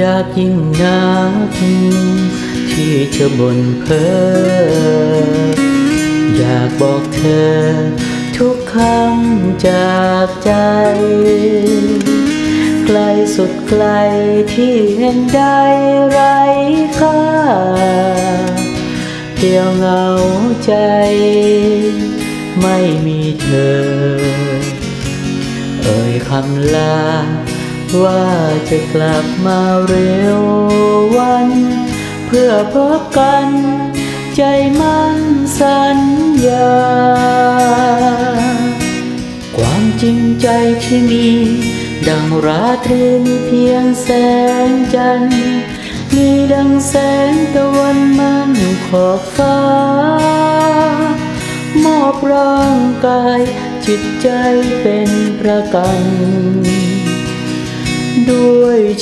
ยากยิ่งนัก ที่จะบ่นเพ้ออยากบอกเธอ ทุกคำจากใจ ไกลสุดไกลที่เห็นได้ไรค่าเดียวเหงาใจ ไม่มีเธอ เอ่ยคำลา ว่าจะกลับมาเร็ววัน เพื่อพบกัน ใจมันสัญญา ความจริงใจที่มี ดังราตรีมีเพียงแสงจันทร์มีดังแสงตะวันมันขอบฟ้า มอบร่างกายจิตใจเป็นประกัน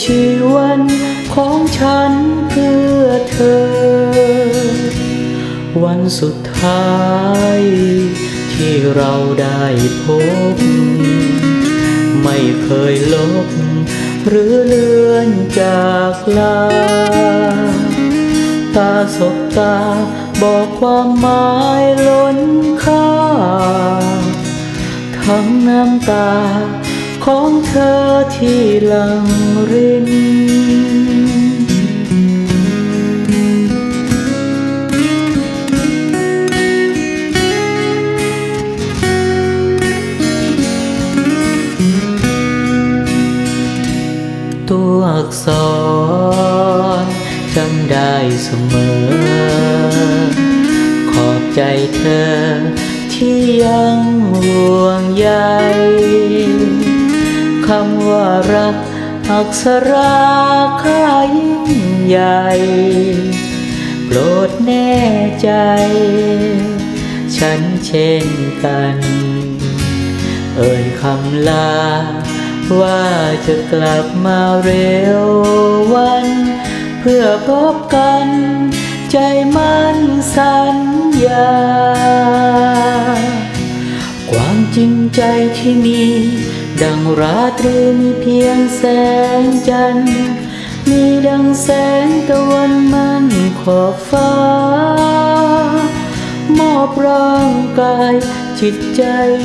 ชีวันของฉันเพื่อเธอ วันสุดท้ายที่เราได้พบ ไม่เคยลบ หรือเลือนจากลา ตาสบตาบอกความหมายล้นค่า ทั้งน้ำตา ของเธอที่หลังริน ตัวอักษรจำได้เสมอ ขอบใจเธอที่ยังห่วงใย คำว่ารัก อักษราค่ายิ่งใหญ่ โปรดแน่ใจ ฉันเช่นกัน เอ่ยคำลา ว่าจะกลับมาเร็ววัน เพื่อพบกัน ใจมันสัญญา ความจริงใจที่มี ดังราตรีมีเพียงแสงจันทร์ มีดังแสงตะวันมันขอบฟ้ามอบร่างกายจิตใจ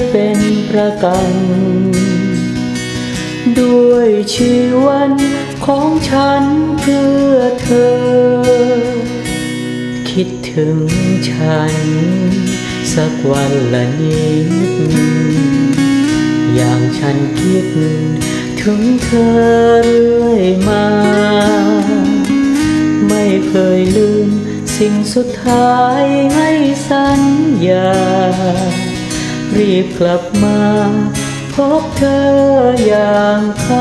เป็นประกัน ด้วยชีวันของฉันเพื่อเธอ คิดถึงฉัน สักวันละนิด อย่างฉันคิด ถึงเธอเรื่อยมา ไม่เคยลืม สิ่งสุดท้ายให้สัญญา รีบกลับมา พบเธออย่างคา